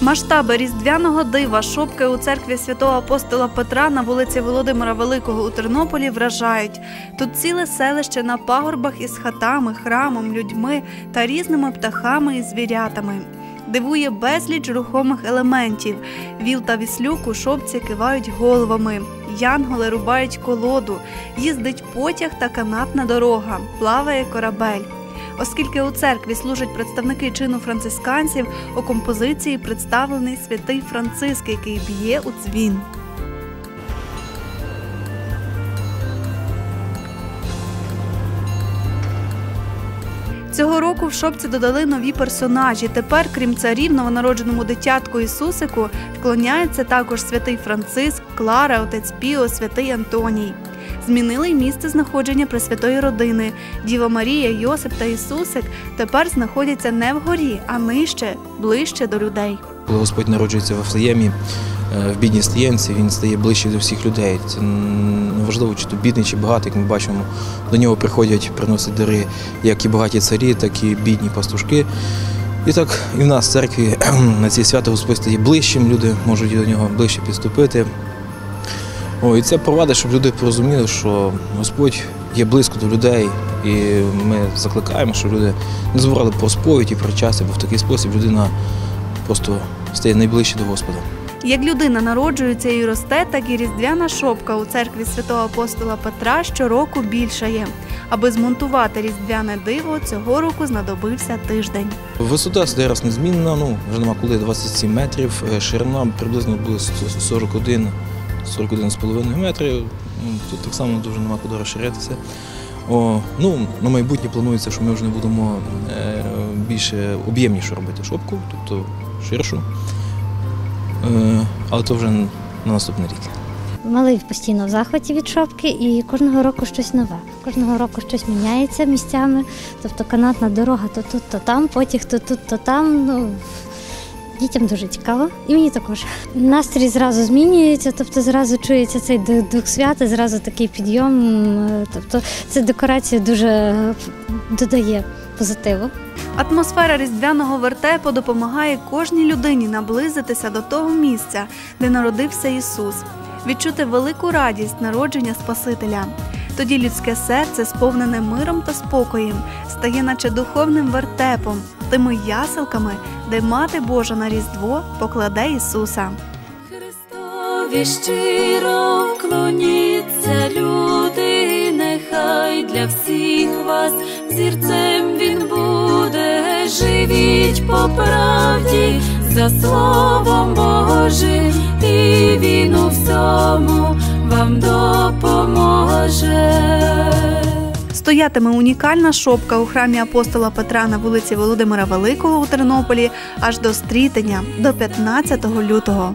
Масштаби різдвяного дива шопки у церкві святого апостола Петра на вулиці Володимира Великого у Тернополі вражають. Тут ціле селище на пагорбах із хатами, храмом, людьми та різними птахами і звірятами. Дивує безліч рухомих елементів. Віл та віслюк у шопці кивають головами. Янголи рубають колоду, їздить потяг та канатна дорога, плаває корабель. Оскільки у церкві служать представники чину францисканців, у композиції представлений святий Франциск, який б'є у дзвін. Цього року в шопці додали нові персонажі. Тепер, крім царів, новонародженому дитятку Ісусику, вклоняються також святий Франциск, Клара, отець Піо, святий Антоній. Змінили й місце знаходження Пресвятої родини. Діва Марія, Йосип та Ісусик тепер знаходяться не вгорі, а нижче, ближче до людей. Коли Господь народжується в Вифлеємі, е, в бідній стаєнці, він стає ближче до всіх людей. Це не важливо, чи то бідний, чи багатий, як ми бачимо. До нього приходять, приносять дари як і багаті царі, так і бідні пастушки. І так і в нас в церкві на ці свята Господь стає ближчим, люди можуть до нього ближче підступити. О, і це провадить, щоб люди порозуміли, що Господь є близько до людей, і ми закликаємо, щоб люди не забували про сповідь і про час, бо в такий спосіб людина просто стає найближче до Господа. Як людина народжується і росте, так і різдвяна шопка у церкві святого апостола Петра щороку більшає. Аби змонтувати різдвяне диво, цього року знадобився тиждень. Висота зараз незмінна, ну вже нема коли 27 метрів, е, ширина приблизно буде 41 41,5 метрів. Ну, Тут так само дуже нема куди розширятися. О, ну, на майбутнє планується, що ми вже не будемо е, більше об'ємнішу робити шопку, тобто ширшу. Е, але це вже на наступний рік. Малий постійно в захваті від шопки, і кожного року щось нове. Кожного року щось міняється місцями. Тобто канатна дорога то тут, то там, потяг то тут, то там. Ну, дітям дуже цікаво, і мені також. Настрій зразу змінюється, тобто зразу чується цей дух свята, зразу такий підйом. Тобто ця декорація дуже додає позитиву. Атмосфера різдвяного вертепу допомагає кожній людині наблизитися до того місця, де народився Ісус, відчути велику радість народження Спасителя. Тоді людське серце, сповнене миром та спокоєм, стає наче духовним вертепом, тими яселками, де Мати Божа на Різдво покладе Ісуса. Христові щиро вклоніться люди, нехай для всіх вас зірцем він буде. Живіть по правді за словом Божим, і він у всьому вам допоможе. Стоятиме унікальна шопка у храмі апостола Петра на вулиці Володимира Великого у Тернополі аж до стрітення до 15 лютого.